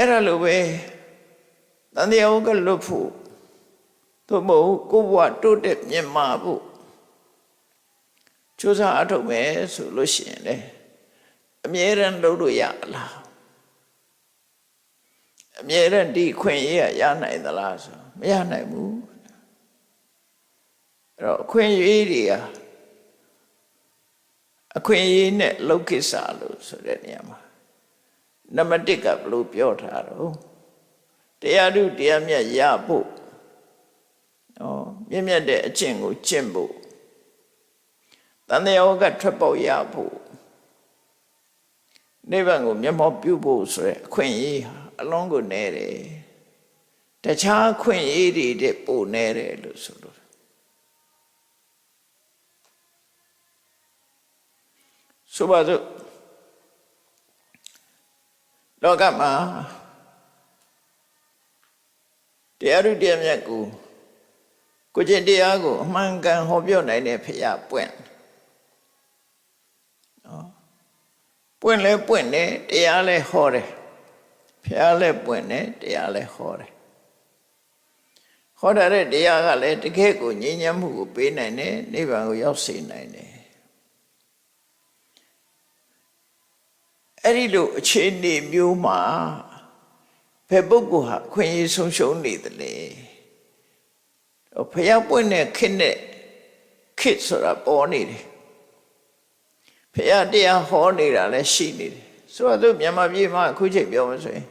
အဲ့ဒါလိုပဲတန်တရားဝကလွတ်ဖို့သို့မဟုတ်ကိုယ်ဘဝတိုးတက်မြင့်မာဖို့ကြိုးစားအထောက်မယ်ဆိုလို့ရှိရင်လေအမြဲတမ်းလုပ်လို့ရလားအမြဲတမ်းဒီခွင့်ရရနိုင်သလားဆိုမရနိုင်ဘူးအဲ့တော့အခွင့်အရေးတွေဟာအခွင့်အရေးနဲ့လောကိစ္စလို့ဆိုတဲ့နေရာမှာ နံပါတ်1ကဘယ်လိုပြောထားတော့တရားဓုတရားမြတ်ရဖို့နော်မြင့်မြတ်တဲ့အကျင့်ကိုကျင့်ဖို့တန်တရားကထွက်ပေါက်ရဖို့နိဗ္ဗာန်ကိုမျက်မှောက်ပြုဖို့ဆိုတဲ့အခွင့်အရေးဟာအလုံးကိုနဲတယ်တခြားအခွင့်အရေးတွေတဲ့ပိုနဲတယ်လို့ဆိုလို့ဆိုပါစို့ လောကမှာတရားဥတရားမြတ်ကိုကိုကျင့်တရားကိုအမှန်ကန်ဟောပြောနိုင်တဲ့ဖရာပွင့်နော်ပွင့်လဲပွင့်တယ်တရားလဲဟောတယ်ဖရာလဲပွင့်တယ်တရားလဲဟောတယ်ဟောတဲ့တရားကလည်းတကယ့်ကိုငြိမ်းချမ်းမှုကိုပေးနိုင်တယ်နိဗ္ဗာန်ကိုရောက်စေနိုင်တယ် အဲ့ဒီလိုအခြေအနေမျိုးမှာဘယ်ပုဂ္ဂိုလ်ဟာအခွင့်အရေးဆုံးရှုံးနေသလဲဖျားပွင့်တဲ့ခစ်နဲ့ခစ်ဆိုတာပေါ်နေတယ်ဖျားတရားဟောနေတာလည်းရှိနေတယ်ဆိုတော့မြန်မာပြည်မှာအခုချိန်ပြောမှဆိုရင်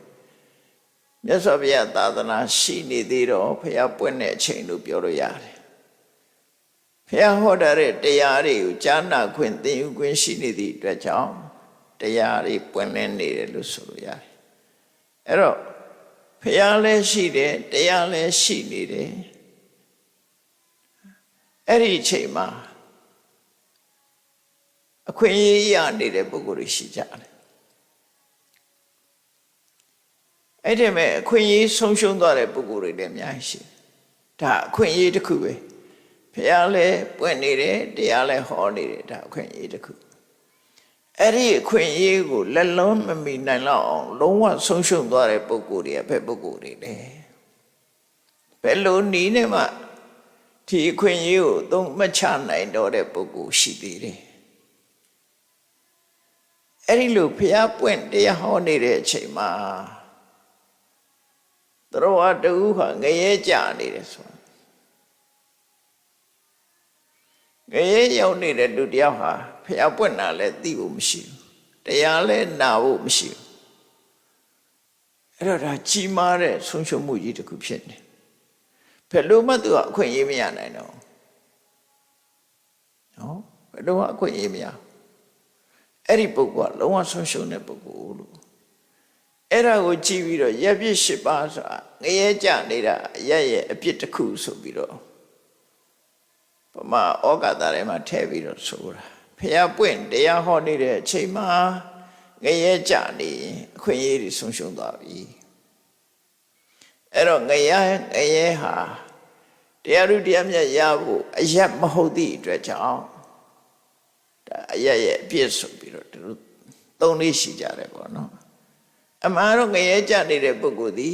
မြတ်စွာဘုရားသာသနာရှိနေသေးတော့ဖျားပွင့်တဲ့အချိန်လို့ပြောလို့ရတယ်ဖျားဟောတဲ့တရားတွေကိုကြားနာခွင့်သင်ယူခွင့်ရှိနေသည့်အတွက်ကြောင့် တရားတွေပွင့်လင်းနေတယ်လို့ဆိုလို့ရတယ်အဲ့တော့ဖះလည်းရှိတယ်တရားလည်းရှိနေတယ်အဲ့ဒီအချိန်မှာအခွင့်အရေးရနေတဲ့ပုဂ္ဂိုလ်တွေရှိကြတယ်အဲ့ဒီမဲ့အခွင့်အရေးဆုံးရှုံးသွားတဲ့ပုဂ္ဂိုလ်တွေလည်းအများကြီးရှိတယ်ဒါအခွင့်အရေးတစ်ခုပဲဖះလည်းပွင့်နေတယ်တရားလည်းဟောနေတယ်ဒါအခွင့်အရေးတစ်ခု အဲ့ဒီအခွင့်အရေးကိုလက်လုံးမမီနိုင်တော့အောင်လုံးဝဆုံးရှုံးသွားတဲ့ပုဂ္ဂိုလ်တွေကဘယ်ပုဂ္ဂိုလ်တွေလဲဘယ်လိုနည်းနဲ့မှဒီအခွင့်အရေးကိုသုံးမချနိုင်တော့တဲ့ပုဂ္ဂိုလ်ရှိသေးတယ်အဲ့ဒီလိုဖျားပွင့်တရားဟောနေတဲ့အချိန်မှာသူတော်ဟာတူဟာငရဲကြနေတယ်ဆိုငရဲရောက်နေတဲ့လူတယောက်ဟာ ဖျားပွင့်တာလည်းသိဖို့မရှိဘူးတရားလည်းနာဖို့မရှိဘူးအဲ့တော့ဒါကြီးမားတဲ့ဆုံးရှုံးမှုကြီးတစ်ခုဖြစ်နေဘယ်လိုမှသူကအခွင့်အရေးမရနိုင်တော့နော်ဘယ်လိုမှအခွင့်အရေးမရအဲ့ဒီပုဂ္ဂိုလ်ကလုံးဝဆုံးရှုံးတဲ့ပုဂ္ဂိုလ်လို့အဲ့ဒါကိုကြည့်ပြီးတော့ရက်ပြစ်၈ပါးဆိုတာငရဲကြနေတာရက်ရဲ့အပြစ်တစ်ခုဆိုပြီးတော့ပမာဩကာသထဲမှာထည့်ပြီးတော့ဆိုတာ ဖះပွင့်တရားဟောနေတဲ့အချိန်မှာငရဲကြနေအခွင့်အရေးတွေဆုံးရှုံးသွားပြီအဲ့တော့ငရဲငရဲဟာတရားဥတရားမြတ်ရဖို့အရက်မဟုတ်သည့်အတွက်ကြောင့်ဒါအရက်ရဲ့အပြစ်ဆိုပြီးတော့သူတို့သုံးလေးရှိကြတယ်ပေါ့နော်အမှန်တော့ငရဲကြနေတဲ့ပုဂ္ဂိုလ်ဒီ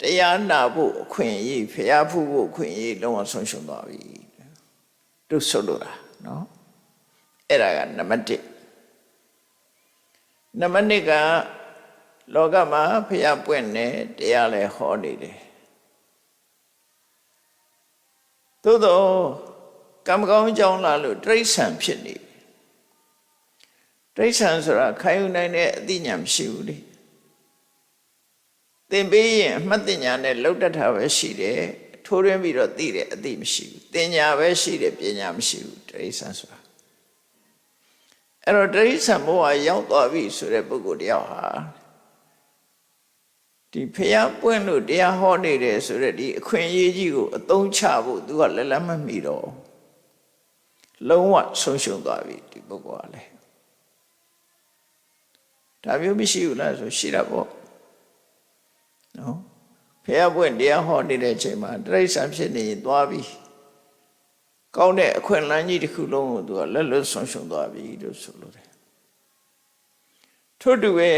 တရားနာဖို့အခွင့်အရေးဖះဖူးဖို့အခွင့်အရေးလုံးဝဆုံးရှုံးသွားပြီတို့ဆိုလိုတာနော် အဲ့ဒါကနံပါတ်1နံပါတ်2ကလောကမှာဖျားပွင့်နေတရားလည်းဟောနေတယ်သို့တော့ကံကောင်းကြောင်းလာလို့တိရစ္ဆာန်ဖြစ်နေတိရစ္ဆာန်ဆိုတာခိုင်ယူနိုင်တဲ့အသိဉာဏ်မရှိဘူးလေသင်ပေးရင်အမှတ်ဉာဏ်နဲ့လောက်တတ်တာပဲရှိတယ်ထိုးရင်းပြီးတော့သိတယ်အသိမရှိဘူးတင်ညာပဲရှိတယ်ပညာမရှိဘူးတိရစ္ဆာန်ဆိုတာ အဲ့တော့တိရစ္ဆာန်ဘဝရောက်သွားပြီဆိုတဲ့ပုဂ္ဂိုလ်တယောက်ဟာဒီဖျားပွင့်လို့တရားဟောနေတယ်ဆိုတဲ့ဒီအခွင့်အရေးကြီးကိုအသုံးချဖို့သူကလက်လက်မမီတော့လုံးဝဆုံးရှုံးသွားပြီဒီပုဂ္ဂိုလ်ကလည်းဒါမျိုးမရှိဘူးလားဆိုရှိတာပေါ့နော်ဖះပွင့်တရားဟောနေတဲ့အချိန်မှာတိရစ္ဆာန်ဖြစ်နေရင်သွားပြီ ကောင်းတဲ့အခွင့်အလမ်းကြီးတစ်ခုလုံးကိုသူကလက်လွတ်ဆုံးရှုံးသွားပြီလို့ဆိုလိုတယ်ထို့တူပဲ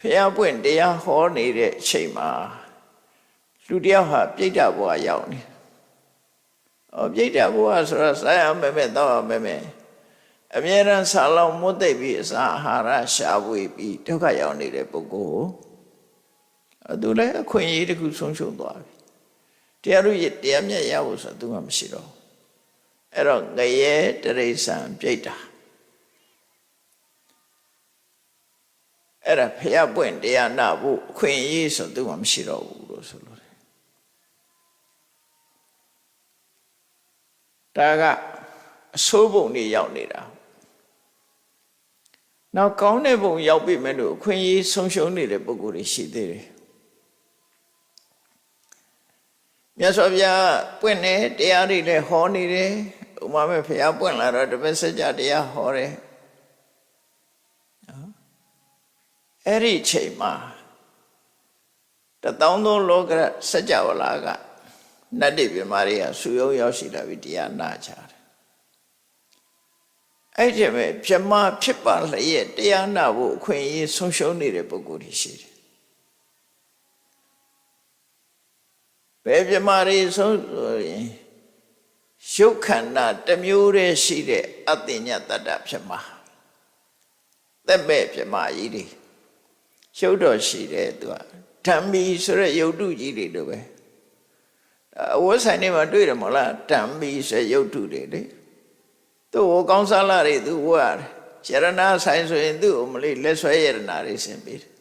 ဖះပွင့်တရားဟောနေတဲ့အချိန်မှာလူတယောက်ဟာပြိတ္တဘဝရောက်နေ။အော်ပြိတ္တဘဝဆိုတော့စားရမယ်မယ်တောက်ရမယ်မယ်အမြဲတမ်းဆာလောင်မွတ်သိပ်ပြီးအစာအာဟာရရှားဝေပြီးဒုက္ခရောက်နေတဲ့ပုဂ္ဂိုလ်ကိုသူလည်းအခွင့်အရေးတစ်ခုဆုံးရှုံးသွားပြီ။တရားတို့တရားမြတ်ရဖို့ဆိုတော့သူမှမရှိတော့ဘူး။ အဲ့တော့ငရဲတရိษံပြိတ္တာအဲ့ဒါဖះပွင့်တရားနာဖို့အခွင့်အရေးဆိုသူမှမရှိတော့ဘူးလို့ဆိုလို့တယ်ဒါကအဆိုးပုံတွေရောက်နေတာနောက်ကောင်းတဲ့ပုံရောက်ပြီမဲ့လို့အခွင့်အရေးဆုံးရှုံးနေတဲ့ပုံကိုယ်တွေရှိသေးတယ် မြတ်စွာဘုရားပွင့်နေတရားတွေလည်းဟောနေတယ်ဥမာမဲ့ဖះပွင့်လာတော့တပည့်စကြတရားဟောတယ်အဲ့ဒီချိန်မှာတသောင်းသောလောကရစัจ java လာကနတ်တိပြမာတွေကဆူယုံရောက်ရှိလာပြီးတရားနာကြတယ်အဲ့ဒီမဲ့ပြမဖြစ်ပါလျက်တရားနာဖို့အခွင့်အရေးဆုံးရှုံးနေတဲ့ပုဂ္ဂိုလ်တွေရှိတယ် ဘယ်ပြမာတွေဆုံးဆိုရင်ရုပ်ခန္ဓာတစ်မျိုးတည်းရှိတဲ့အတ္တညတတ္တဖြစ်မှာသက်မဲ့ပြမာကြီးတွေရှုပ်တော်ရှိတယ်သူကဓမ္မီဆိုတဲ့ယုတ်တုကြီးတွေလိုပဲအဝတ်ဆိုင်တွေမှာတွေ့တယ်မဟုတ်လားဓမ္မီဆိုတဲ့ယုတ်တုတွေလေသူ့ဟိုကောင်းစားလာတွေသူဝတ်ရတယ်ယရဏဆိုင်ဆိုရင်သူ့အမလေးလက်ဆွဲယရဏတွေဆင်ပေးတယ်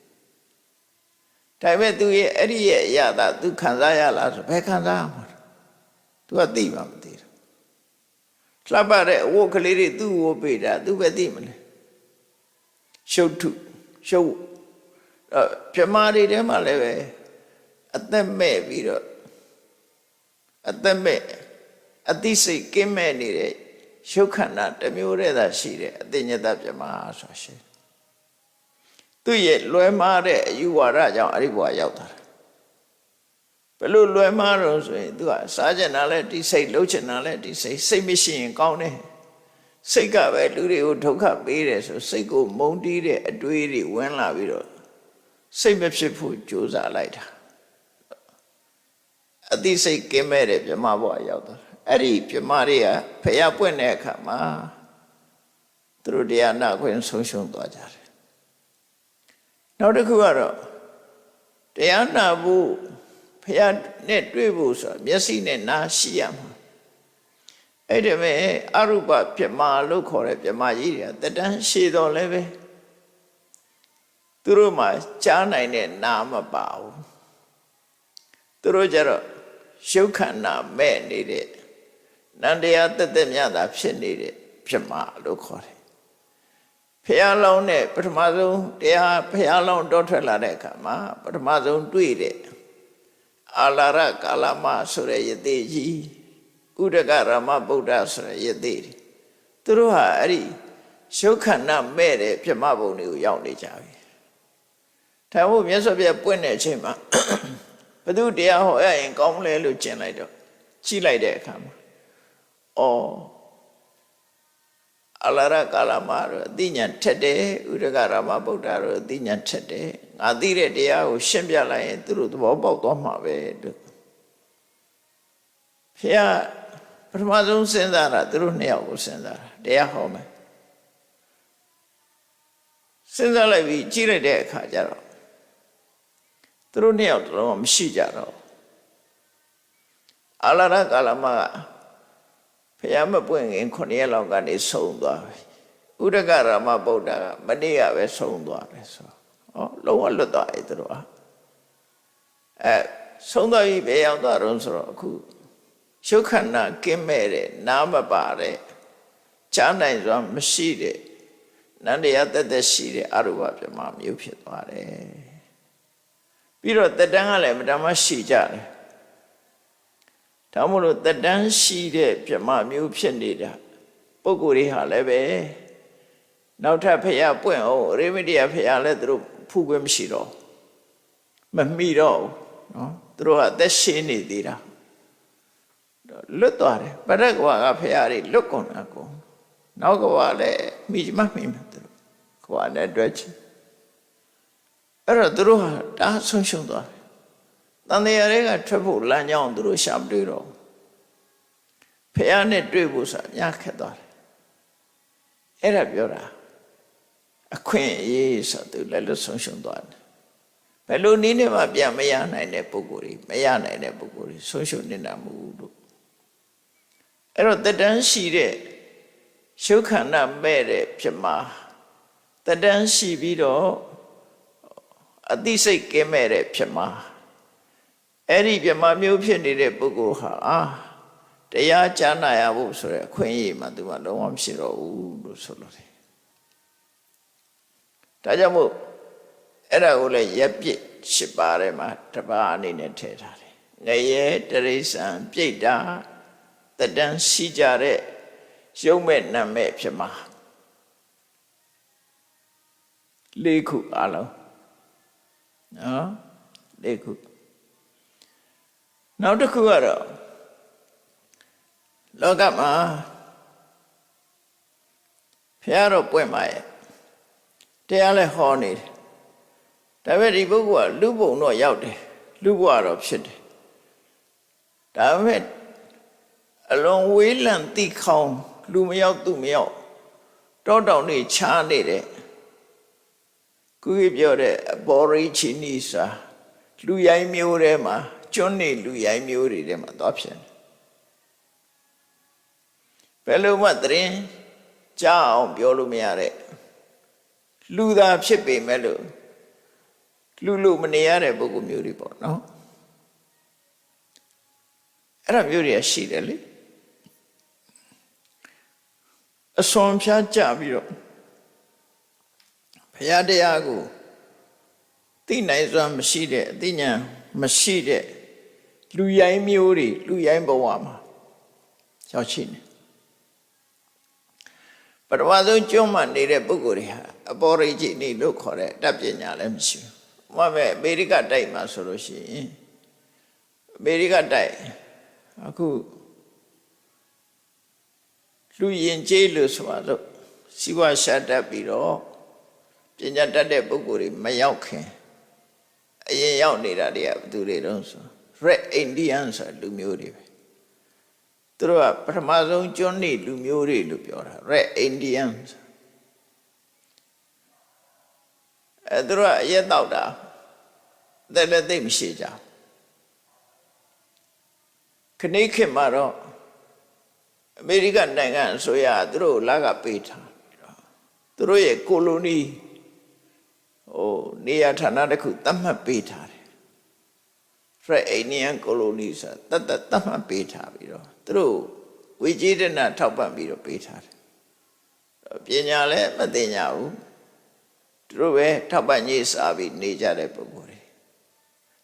ဒါပေမဲ့သူရဲ့အဲ့ဒီရဲ့အရာသာသူခံစားရလားဆိုဘယ်ခံစားရမှာသူကသိမှမသိဘူးလှပတဲ့အဝတ်ကလေးတွေသူ့ဝတ်ပေးတာသူပဲသိမလဲရှုပ်ထုရှုပ်တော့ပြမာတွေထဲမှာလည်းပဲအသက်မဲ့ပြီးတော့အသက်မဲ့အသိစိတ်ကင်းမဲ့နေတဲ့ရုပ်ခန္ဓာတစ်မျိုးတည်းသာရှိတယ်အသိဉာတပြမာဆိုရှင် သူ့ရဲ့လွယ်မားတဲ့အယူဝါဒကြောင့်အဲ့ဒီဘဝရောက်တာဘယ်လိုလွယ်မားတော့ဆိုရင်သူကစားကျင်တာလဲဒီစိတ်လှုပ်ချင်တာလဲဒီစိတ်စိတ်မရှိရင်ကောင်းတယ်စိတ်ကပဲလူတွေကိုဒုက္ခပေးတယ်ဆိုစိတ်ကိုမုန်းတီးတဲ့အတွေးတွေဝင်လာပြီးတော့စိတ်မဖြစ်ဖို့ကြိုးစားလိုက်တာအတိစိတ်ကင်းမဲ့တဲ့ပြမဘဝရောက်သွားအဲ့ဒီပြမတွေကဖျားပွင့်တဲ့အခါမှာသူတို့တရားနာခွင့်ဆုံးရှုံးသွားကြတယ် နောက်တစ်ခုကတော့တရားနာဖို့ဖျားနဲ့တွေ့ဖို့ဆိုတာမျက်စိနဲ့နားရှိရမှာအဲ့ဒီမဲ့အရုပပြမလို့ခေါ်တဲ့ပြမကြီးတွေကတတန်းရှည်တော်လည်းပဲသူတို့မှကြားနိုင်တဲ့နာမပါဘူးသူတို့ကြတော့ရုပ်ခန္ဓာမဲ့နေတဲ့နန္တရားတက်တက်မြတ်တာဖြစ်နေတဲ့ဖြစ်မှာလို့ခေါ်တယ် ဖះလောင်းနဲ့ပထမဆုံးတရားဖះလောင်းတောထွက်လာတဲ့အခါမှာပထမဆုံးတွေ့တဲ့အာလာရကာလမဆိုတဲ့ယသိကြီးဥဒကရမဗုဒ္ဓဆိုတဲ့ယသိသူတို့ဟာအဲ့ဒီရုပ်ခန္ဓာမဲ့တဲ့ပြမဘုံတွေကိုရောက်နေကြပြီထိုင်ဖို့မြတ်စွာဘုရားပွင့်တဲ့အချိန်မှာဘသူတရားဟောရရင်ကောင်းမလဲလို့ကျင်လိုက်တော့ကြည့်လိုက်တဲ့အခါမှာအော် အလရကာလမတော့အသိဉာဏ်ထက်တယ်ဥရကရမဗုဒ္ဓတော့အသိဉာဏ်ထက်တယ်ငါသိတဲ့တရားကိုရှင်းပြလိုက်ရင်သူတို့သဘောပေါက်သွားမှာပဲလို့ဖះပထမဆုံးစဉ်းစားတာသူတို့နှစ်ယောက်ကိုစဉ်းစားတာတရားဟောမယ်စဉ်းစားလိုက်ပြီးကြည့်လိုက်တဲ့အခါကျတော့သူတို့နှစ်ယောက်တော့မရှိကြတော့အလာရကာလမက ဖះမပွင့်ခင်9ရက်လောက်ကနေဆုံးသွားပြီဥဒကရမဗုဒ္ဓကမနေ့ကပဲဆုံးသွားတယ်ဆိုဟောလုံးဝလွတ်သွားပြီသူတို့ဟာအဲဆုံးသွားပြီဘယ်ရောက်သွားတော့ဆိုတော့အခုရှုခန္ဓာကင်းမဲ့တဲ့နားမပါတဲ့ကြားနိုင်စွာမရှိတဲ့နန္တရားတက်တက်ရှိတဲ့အရုပပြမမျိုးဖြစ်သွားတယ်ပြီးတော့တက်တန်းကလည်းမတမရှိကြတယ် ဒါမို့လို့တက်တန်းရှိတဲ့ပြမမျိုးဖြစ်နေတာပုဂ္ဂိုလ်တွေဟာလည်းပဲနောက်ထပ်ဖရာပွင့်အောင်ရေမတိယဖရာလည်းသူတို့ဖူးခွင့်မရှိတော့မမိတော့ဘူးနော်သူတို့ကအသက်ရှင်နေသေးတာလွတ်သွားတယ်ပရက်ကဝါကဖရာတွေလွတ်ကုန်တာကိုနောက်ကဝါလည်းမိမမိမှသူတို့ခွာနဲ့တွေ့ချင်အဲ့တော့သူတို့ဟာတားဆုံးရှုံးသွားတယ် တန်တရားတွေကထွက်ဖို့လမ်းကြောင်းသူတို့ရှာမတွေ့တော့ဘူးဖះနဲ့တွေ့ဖို့ဆိုတာညခက်သွားတယ်အဲ့ဒါပြောတာအခွင့်အရေးဆိုသူလည်းလွတ်ဆုံးရှုံးသွားတယ်ဘယ်လိုနည်းနဲ့မှပြန်မရနိုင်တဲ့ပုံကိုယ်ကြီးမရနိုင်တဲ့ပုံကိုယ်ကြီးဆုံးရှုံးနေတာမဟုတ်ဘူးလို့အဲ့တော့တတန်းရှိတဲ့ရှုခန္ဓာမဲ့တဲ့ဖြစ်မှာတတန်းရှိပြီးတော့အသိစိတ်ကင်းမဲ့တဲ့ဖြစ်မှာ အဲ့ဒီပြမမျိုးဖြစ်နေတဲ့ပုဂ္ဂိုလ်ဟာအာတရားကြားနာရဖို့ဆိုတဲ့အခွင့်အရေးမှသူကလုံးဝမရှိတော့ဘူးလို့ဆိုလို့တယ်ဒါကြောင့်မို့အဲ့ဒါကိုလည်းရက်ပြစ်ရှစ်ပါးထဲမှာတစ်ပါးအနေနဲ့ထည့်ထားတယ်ငရဲတရိษံပြိတ္တာတတန်းရှိကြတဲ့ရုပ်မဲ့နာမဲ့ဖြစ်မှာလေးခုအလုံးနော်လေးခု နောက်တစ်ခုကတော့လောကမှာဖះတော့ပွင့်ပါရဲ့တရားလည်းဟောနေတယ်ဒါပေမဲ့ဒီပုဂ္ဂိုလ်ကလူဘုံတော့ရောက်တယ်လူဘဝတော့ဖြစ်တယ်ဒါပေမဲ့အလွန်ဝေးလံတိခေါင်လူမရောက်သူမရောက်တောတောင်နေချားနေတယ်ခုကြီးပြောတဲ့အပေါ်ရိချီနီစာလူရိုင်းမျိုးထဲမှာ ကျွန်းနေလူရိုင်းမျိုးတွေထဲမှာသွားဖြစ်တယ်ဘယ်လိုမှသတင်းကြားအောင်ပြောလို့မရတဲ့လူသာဖြစ်ပေမဲ့လို့လူလူမနေရတဲ့ပုဂ္ဂိုလ်မျိုးတွေပေါ့နော်အဲ့ဒါမျိုးတွေကရှိတယ်လေအစွန်ဖြားကြပြီးတော့ဘုရားတရားကိုသိနိုင်စွာမရှိတဲ့အသိဉာဏ်မရှိတဲ့ လူရိုင်းမျိုးတွေလူရိုင်းဘဝမှာရောက်ရှိနေပထမဆုံးကျွမ်းမှနေတဲ့ပုဂ္ဂိုလ်တွေဟာအပေါ်ရိจิနေလို့ခေါ်တဲ့တတ်ပညာလည်းမရှိဘူး။ဘာမဲ့အမေရိကတိုက်မှာဆိုလို့ရှိရင်အမေရိကတိုက်အခုလူရင်ကျေးလို့ဆိုတော့စီဝါရှာတတ်ပြီးတော့ပညာတတ်တဲ့ပုဂ္ဂိုလ်တွေမရောက်ခင်အရင်ရောက်နေတာတွေကဘယ်သူတွေတုံးဆို Red Indian ဆိုလူမျိုးတွေပဲသူတို့ကပထမဆုံးကျွန်းနေလူမျိုးတွေလို့ပြောတာ Red Indian အဲသူတို့ကအရက်တော့တာတဲ့လည်းသိမရှိကြခဏိခေတ်မှာတော့အမေရိကန်နိုင်ငံအစိုးရသူတို့လာကပေးထားသူတို့ရဲ့ကိုလိုနီဟိုနေရာဌာနတစ်ခုသတ်မှတ်ပေးထားတယ် Fred Indian colony ဆိုတတ်တတ်သတ်မှတ်ပေးထားပြီးတော့သူတို့ဝေကြီးတဲ့နာထောက်ပံ့ပြီးတော့ပေးထားတယ်ပညာလည်းမသိညာဘူးသူတို့ပဲထောက်ပံ့ရေးစားပြီးနေကြတဲ့ပုံကိုယ်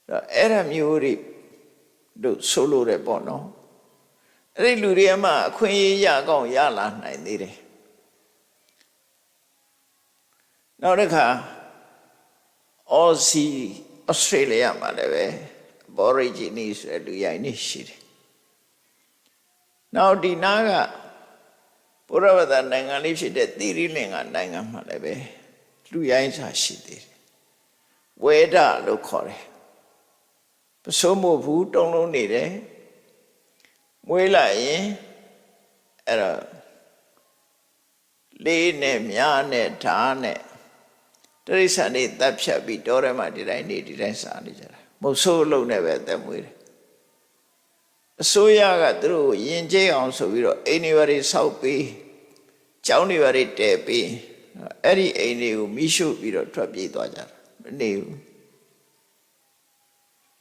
တွေအဲ့ဒါမျိုးတွေတို့ဆိုလိုတယ်ပေါ့နော်အဲ့ဒီလူတွေအမှအခွင့်အရေးရကောင်းရလာနိုင်သေးတယ်နောက်တစ်ခါအော်စီဩစတြေးလျမှာလည်းပဲ ဘောရိဂျီနီဆိုတဲ့လူရိုင်းနေရှိတယ်နောက်ဒီနာကဘုရားဝတ္တနိုင်ငံလေးဖြစ်တဲ့သီရိလင်္ကာနိုင်ငံမှာလည်းပဲလူရိုင်းစာရှိသေးတယ်ဝေဒလို့ခေါ်တယ်ပစိုးမို့ဘူးတုံးလုံးနေတယ်မွေးလိုက်ရင်အဲ့တော့လေးနဲ့မြားနဲ့ဓာတ်နဲ့တရိစ္ဆာန်တွေတပ်ဖြတ်ပြီးတောထဲမှာဒီတိုင်းနေဒီတိုင်းစားနေကြတာ မဟုတ်ဆိုးလုံးနဲ့ပဲတက်မွေးတယ်အစိုးရကသူတို့ယဉ်ကျေးအောင်ဆိုပြီးတော့အိမ်တွေဘာတွေဆောက်ပြီးကျောင်းတွေဘာတွေတည်ပြီးအဲ့ဒီအိမ်တွေကိုမိရှုပြီးတော့ထွက်ပြေးသွားကြတာမနေဘူး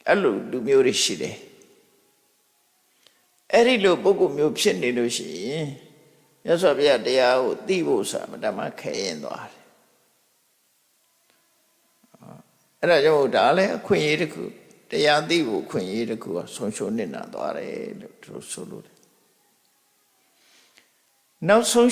အဲ့လိုလူမျိုးတွေရှိတယ်အဲ့ဒီလိုပုဂ္ဂိုလ်မျိုးဖြစ်နေလို့ရှိရင်မြတ်စွာဘုရားတရားကိုသိဖို့ဆိုတာမတမခဲရင်သွားတယ် အဲ့ဒါကြောင့်ဒါလည်းအခွင့်အရေးတစ်ခုတရားသိဖို့အခွင့်အရေးတစ်ခုကဆုံးရှုံးနေတာသွားတယ်လို့သူဆိုလို့တယ်နောက်ဆုံး